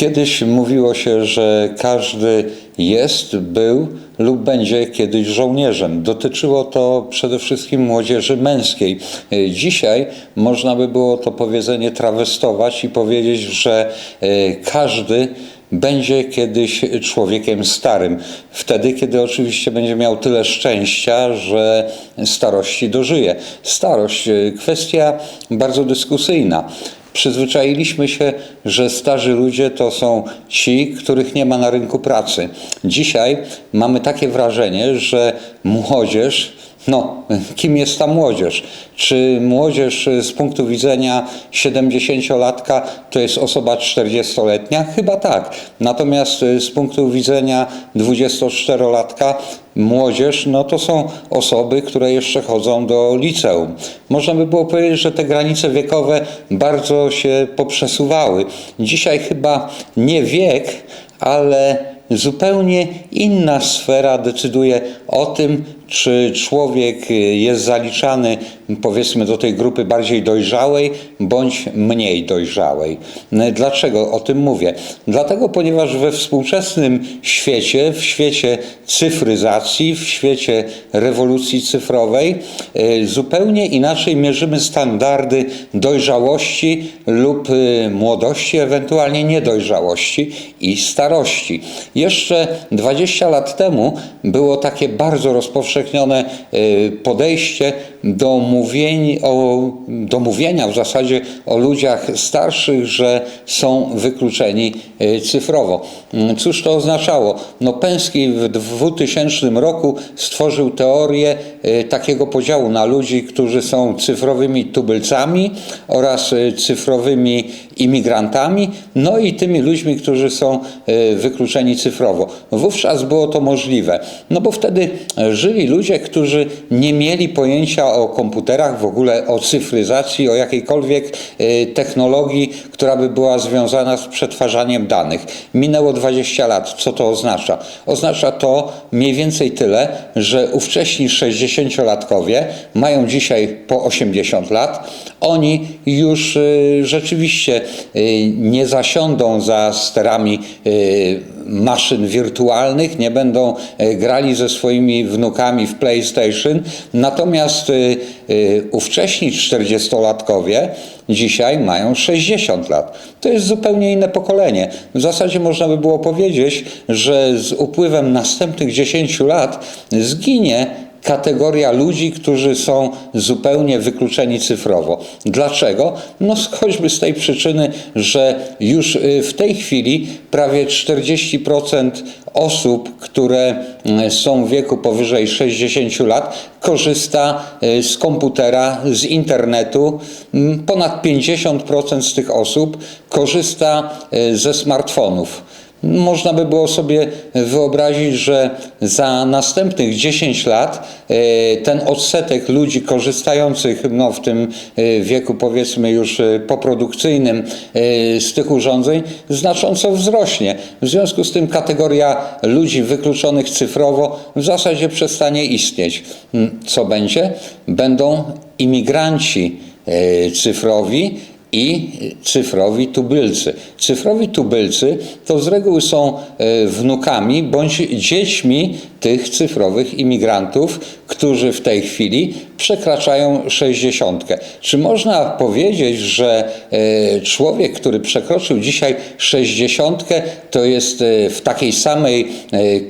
Kiedyś mówiło się, że każdy jest, był lub będzie kiedyś żołnierzem. Dotyczyło to przede wszystkim młodzieży męskiej. E, Dzisiaj można by było to powiedzenie trawestować i powiedzieć, że e, każdy będzie kiedyś człowiekiem starym. Wtedy, kiedy oczywiście będzie miał tyle szczęścia, że starości dożyje. Starość, e, kwestia bardzo dyskusyjna. Przyzwyczailiśmy się, że starzy ludzie to są ci, których nie ma na rynku pracy. Dzisiaj mamy takie wrażenie, że młodzież, no, kim jest ta młodzież? Czy młodzież z punktu widzenia 70-latka to jest osoba 40-letnia? Chyba tak. Natomiast y, z punktu widzenia 24-latka młodzież, no to są osoby, które jeszcze chodzą do liceum. Można by było powiedzieć, że te granice wiekowe bardzo się poprzesuwały. Dzisiaj chyba nie wiek, ale zupełnie inna sfera decyduje o tym, czy człowiek jest zaliczany powiedzmy do tej grupy bardziej dojrzałej bądź mniej dojrzałej. Dlaczego o tym mówię? Dlatego, ponieważ we współczesnym świecie, w świecie cyfryzacji, w świecie rewolucji cyfrowej, e, zupełnie inaczej mierzymy standardy dojrzałości lub młodości, ewentualnie niedojrzałości i starości. Jeszcze 20 lat temu było takie bardzo rozpowszechnione e, podejście do, o, do mówienia w zasadzie o ludziach starszych, że są wykluczeni e, cyfrowo. Mm, Cóż to oznaczało? No Pęski w 2000 roku stworzył teorię e, takiego podziału na ludzi, którzy są cyfrowymi tubylcami oraz e, cyfrowymi imigrantami, no i tymi ludźmi, którzy są wykluczeni cyfrowo. Wówczas było to możliwe, no bo wtedy żyli ludzie, którzy nie mieli pojęcia o komputerach, w ogóle o cyfryzacji, o jakiejkolwiek e, technologii, która by była związana z przetwarzaniem danych. Minęło 20 lat. Co to oznacza? Oznacza to mniej więcej tyle, że ówcześni 60-latkowie mają dzisiaj po 80 lat. Oni już y, rzeczywiście y, nie zasiądą za sterami y, maszyn wirtualnych, nie będą y, grali ze swoimi wnukami w PlayStation. Natomiast y, y, ówcześni 40-latkowie dzisiaj mają 60 lat. To jest zupełnie inne pokolenie. W zasadzie można by było powiedzieć, że z upływem następnych 10 lat zginie kategoria ludzi, którzy są zupełnie wykluczeni cyfrowo. Dlaczego? No choćby z tej przyczyny, że już y, w tej chwili prawie 40% osób, które y, są w wieku powyżej 60 lat, korzysta y, z komputera, z internetu. Mm, Ponad 50% z tych osób korzysta ze smartfonów. Można by było sobie wyobrazić, że za następnych 10 lat e, ten odsetek ludzi korzystających no, w tym e, wieku powiedzmy już e, poprodukcyjnym z tych urządzeń znacząco wzrośnie. W związku z tym kategoria ludzi wykluczonych cyfrowo w zasadzie przestanie istnieć. Mm, Co będzie? Będą imigranci cyfrowi, i cyfrowi tubylcy. Cyfrowi tubylcy to z reguły są e, wnukami bądź dziećmi tych cyfrowych imigrantów, którzy w tej chwili przekraczają 60. Czy można powiedzieć, że e, człowiek, który przekroczył dzisiaj 60, to jest e, w takiej samej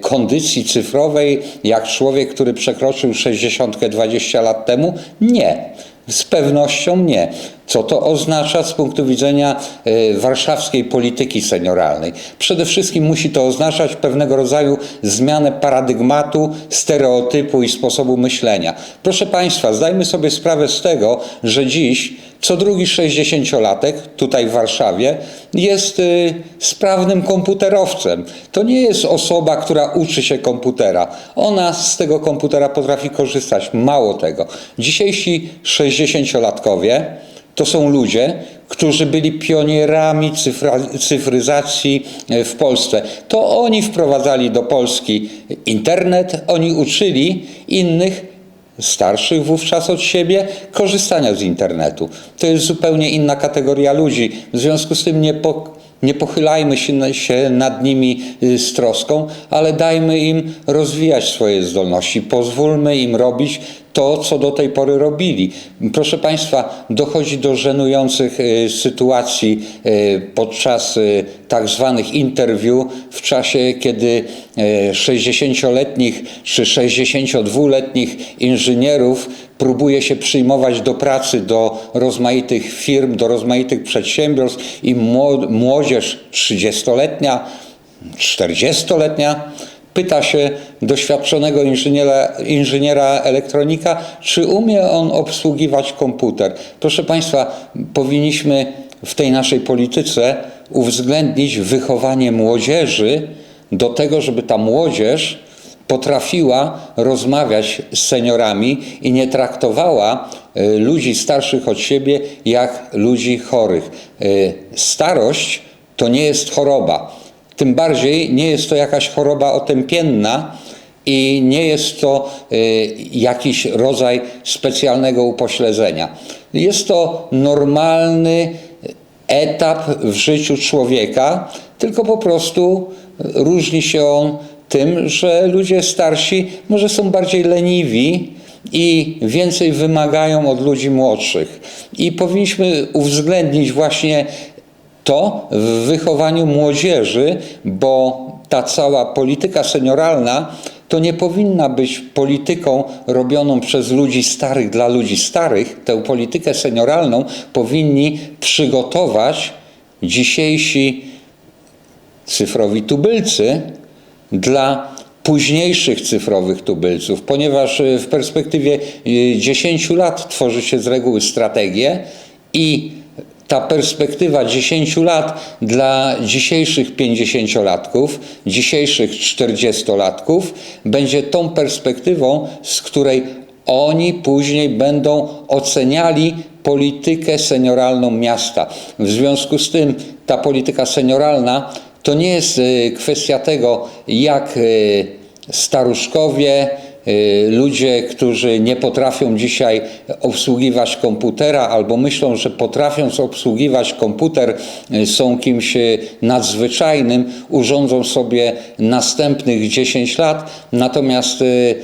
kondycji cyfrowej jak człowiek, który przekroczył 60 20 lat temu? Nie. Z pewnością nie. Co to oznacza z punktu widzenia e, warszawskiej polityki senioralnej? Przede wszystkim musi to oznaczać pewnego rodzaju zmianę paradygmatu, stereotypu i sposobu myślenia. Proszę Państwa, zdajmy sobie sprawę z tego, że dziś co drugi 60-latek tutaj w Warszawie jest y, sprawnym komputerowcem. To nie jest osoba, która uczy się komputera. Ona z tego komputera potrafi korzystać. Mało tego. Dzisiejsi 60-latkowie to są ludzie, którzy byli pionierami cyfryzacji e, w Polsce. To oni wprowadzali do Polski internet, oni uczyli innych starszych wówczas od siebie korzystania z internetu. To jest zupełnie inna kategoria ludzi. W związku z tym nie, po, Nie pochylajmy się, się nad nimi y, z troską, ale dajmy im rozwijać swoje zdolności. Pozwólmy im robić to, co do tej pory robili. Proszę Państwa, dochodzi do żenujących y, sytuacji y, podczas y, tak zwanych interwiu w czasie, kiedy y, 60-letnich czy 62-letnich inżynierów próbuje się przyjmować do pracy do rozmaitych firm, do rozmaitych przedsiębiorstw i mło- młodzież 30-letnia, 40-letnia pyta się doświadczonego inżyniera, inżyniera elektronika, czy umie on obsługiwać komputer. Proszę Państwa, powinniśmy w tej naszej polityce uwzględnić wychowanie młodzieży do tego, żeby ta młodzież potrafiła rozmawiać z seniorami i nie traktowała y, ludzi starszych od siebie jak ludzi chorych. Y, Starość to nie jest choroba. Tym bardziej nie jest to jakaś choroba otępienna i nie jest to y, jakiś rodzaj specjalnego upośledzenia. Jest to normalny etap w życiu człowieka, tylko po prostu różni się on tym, że ludzie starsi może są bardziej leniwi i więcej wymagają od ludzi młodszych. I powinniśmy uwzględnić właśnie to w wychowaniu młodzieży, bo ta cała polityka senioralna to nie powinna być polityką robioną przez ludzi starych dla ludzi starych. Tę politykę senioralną powinni przygotować dzisiejsi cyfrowi tubylcy dla późniejszych cyfrowych tubylców, ponieważ y, w perspektywie y, 10 lat tworzy się z reguły strategię i ta perspektywa 10 lat dla dzisiejszych 50-latków, dzisiejszych 40-latków będzie tą perspektywą, z której oni później będą oceniali politykę senioralną miasta. W związku z tym ta polityka senioralna to nie jest y, kwestia tego, jak y, staruszkowie, ludzie, którzy nie potrafią dzisiaj obsługiwać komputera albo myślą, że potrafiąc obsługiwać komputer y, są kimś y, nadzwyczajnym, urządzą sobie następnych 10 lat, natomiast y,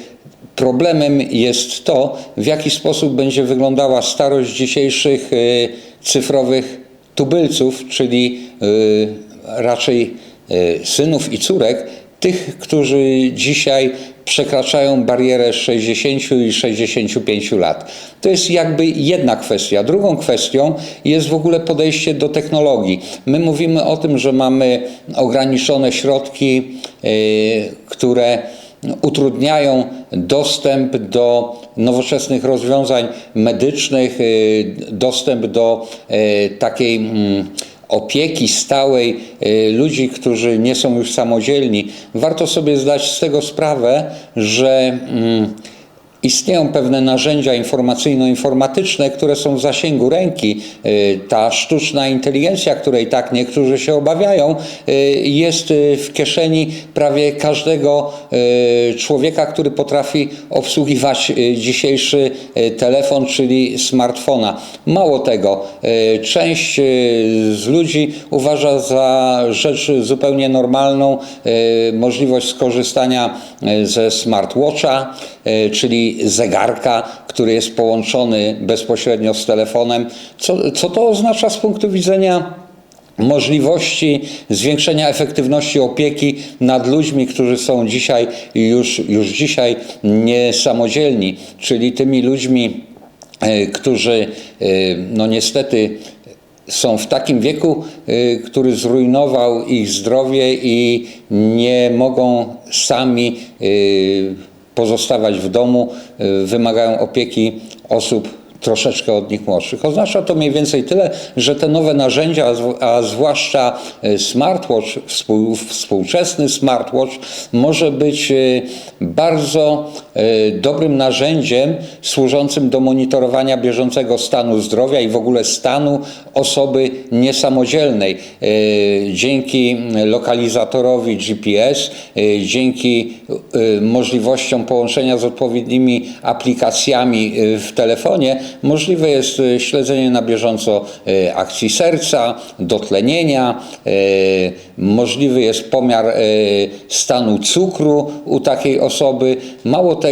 Problemem jest to, w jaki sposób będzie wyglądała starość dzisiejszych y, cyfrowych tubylców, czyli y, raczej y, synów i córek, tych, którzy dzisiaj przekraczają barierę 60 i 65 lat. To jest jakby jedna kwestia. Drugą kwestią jest w ogóle podejście do technologii. My mówimy o tym, że mamy ograniczone środki, y, które utrudniają dostęp do nowoczesnych rozwiązań medycznych, y, dostęp do y, takiej mm, opieki stałej y, ludzi, którzy nie są już samodzielni. Warto sobie zdać z tego sprawę, że mm, Istnieją pewne narzędzia informacyjno-informatyczne, które są w zasięgu ręki. Y, Ta sztuczna inteligencja, której tak niektórzy się obawiają, y, jest y, w kieszeni prawie każdego człowieka, który potrafi obsługiwać dzisiejszy telefon, czyli smartfona. Mało tego, część z ludzi uważa za rzecz zupełnie normalną możliwość skorzystania ze smartwatcha, y, zegarka, który jest połączony bezpośrednio z telefonem. Co, co to oznacza z punktu widzenia możliwości zwiększenia efektywności opieki nad ludźmi, którzy są dzisiaj już, już dzisiaj niesamodzielni, czyli tymi ludźmi, e, którzy e, no niestety są w takim wieku, y, który zrujnował ich zdrowie i nie mogą sami pozostawać w domu, y, wymagają opieki osób troszeczkę od nich młodszych. Oznacza to mniej więcej tyle, że te nowe narzędzia, a zw- a zwłaszcza y, smartwatch, współ, współczesny smartwatch, może być y, bardzo dobrym narzędziem służącym do monitorowania bieżącego stanu zdrowia i w ogóle stanu osoby niesamodzielnej. E, Dzięki lokalizatorowi GPS, e, dzięki e, możliwościom połączenia z odpowiednimi aplikacjami e, w telefonie, możliwe jest e, śledzenie na bieżąco e, akcji serca, dotlenienia, e, możliwy jest pomiar e, stanu cukru u takiej osoby. Mało tego,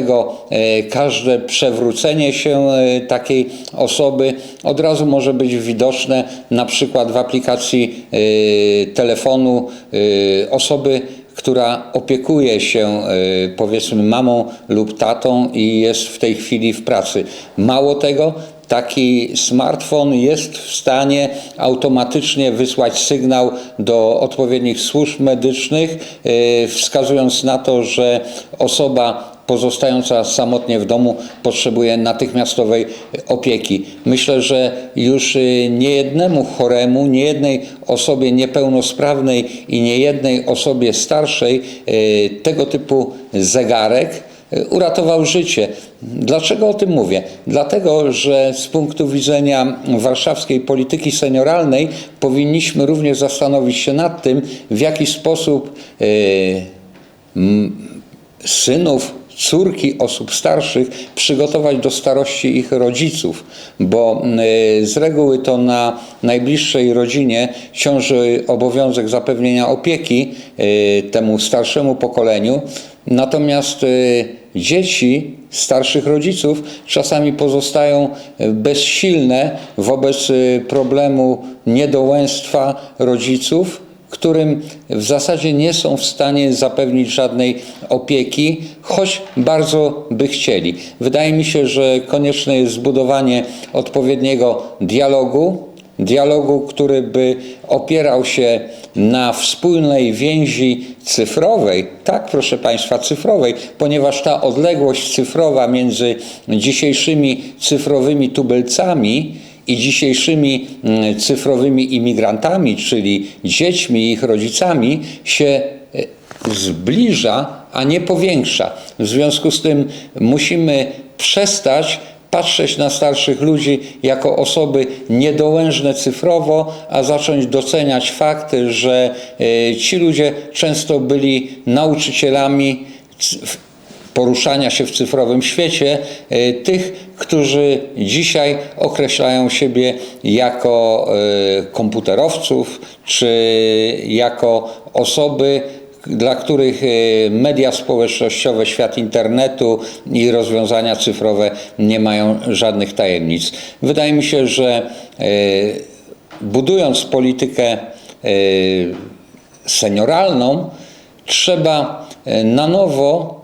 e, każde przewrócenie się e, takiej osoby od razu może być widoczne na przykład w aplikacji e, telefonu osoby, która opiekuje się powiedzmy mamą lub tatą i jest w tej chwili w pracy. Mało tego, taki smartfon jest w stanie automatycznie wysłać sygnał do odpowiednich służb medycznych, wskazując na to, że osoba pozostająca samotnie w domu potrzebuje natychmiastowej opieki. Myślę, że już y, niejednemu choremu, niejednej osobie niepełnosprawnej i niejednej osobie starszej y, tego typu zegarek y, uratował życie. Dlaczego o tym mówię? Dlatego, że z punktu widzenia warszawskiej polityki senioralnej powinniśmy również zastanowić się nad tym, w jaki sposób synów, córki osób starszych przygotować do starości ich rodziców, bo y, z reguły to na najbliższej rodzinie ciąży obowiązek zapewnienia opieki y, temu starszemu pokoleniu, natomiast y, dzieci starszych rodziców czasami pozostają bezsilne wobec problemu niedołęstwa rodziców którym w zasadzie nie są w stanie zapewnić żadnej opieki, choć bardzo by chcieli. Wydaje mi się, że konieczne jest zbudowanie odpowiedniego dialogu, dialogu, który by opierał się na wspólnej więzi cyfrowej, tak proszę Państwa, cyfrowej, ponieważ ta odległość cyfrowa między dzisiejszymi cyfrowymi tubylcami i dzisiejszymi mm, cyfrowymi imigrantami, czyli dziećmi i ich rodzicami, się e, zbliża, a nie powiększa. W związku z tym musimy przestać patrzeć na starszych ludzi jako osoby niedołężne cyfrowo, a zacząć doceniać fakty, że e, ci ludzie często byli nauczycielami poruszania się w cyfrowym świecie e, tych, którzy dzisiaj określają siebie jako e, komputerowców czy jako osoby, dla których e, media społecznościowe, świat internetu i rozwiązania cyfrowe nie mają żadnych tajemnic. Wydaje mi się, że budując politykę senioralną, trzeba na nowo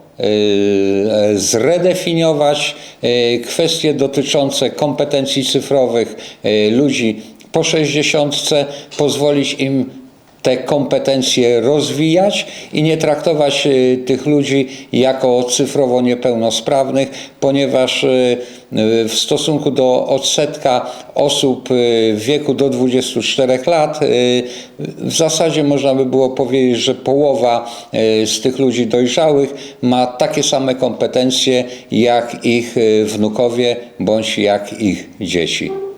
zredefiniować y, kwestie dotyczące kompetencji cyfrowych y, ludzi po 60, pozwolić im te kompetencje rozwijać i nie traktować tych ludzi jako cyfrowo niepełnosprawnych, ponieważ w stosunku do odsetka osób w wieku do 24 lat w zasadzie można by było powiedzieć, że połowa z tych ludzi dojrzałych ma takie same kompetencje jak ich wnukowie bądź jak ich dzieci.